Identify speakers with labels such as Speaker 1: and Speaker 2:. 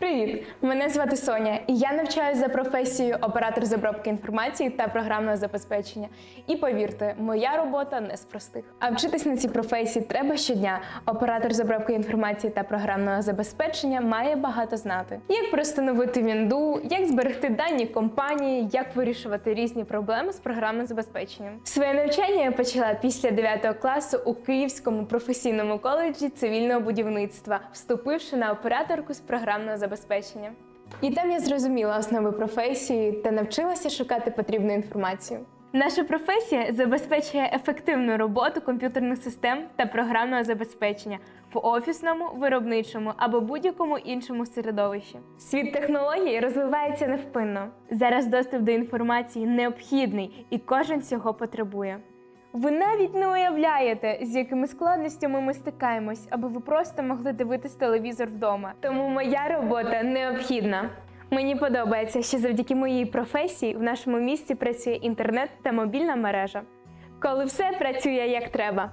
Speaker 1: Привіт! Мене звати Соня, і я навчаюсь за професією оператор з обробки інформації та програмного забезпечення. І повірте, моя робота не з простих. А вчитись на цій професії треба щодня. Оператор з обробки інформації та програмного забезпечення має багато знати. Як простановити вінду, як зберегти дані компанії, як вирішувати різні проблеми з програмним забезпеченням. Своє навчання я почала після 9 класу у Київському професійному коледжі цивільного будівництва, вступивши на операторку з програмного забезпечення. І там я зрозуміла основи професії та навчилася шукати потрібну інформацію. Наша професія забезпечує ефективну роботу комп'ютерних систем та програмного забезпечення в офісному, виробничому або будь-якому іншому середовищі. Світ технологій розвивається невпинно. Зараз доступ до інформації необхідний і кожен цього потребує. Ви навіть не уявляєте, з якими складностями ми стикаємось, аби ви просто могли дивитись телевізор вдома. Тому моя робота необхідна. Мені подобається, що завдяки моїй професії в нашому місті працює інтернет та мобільна мережа. Коли все працює як треба.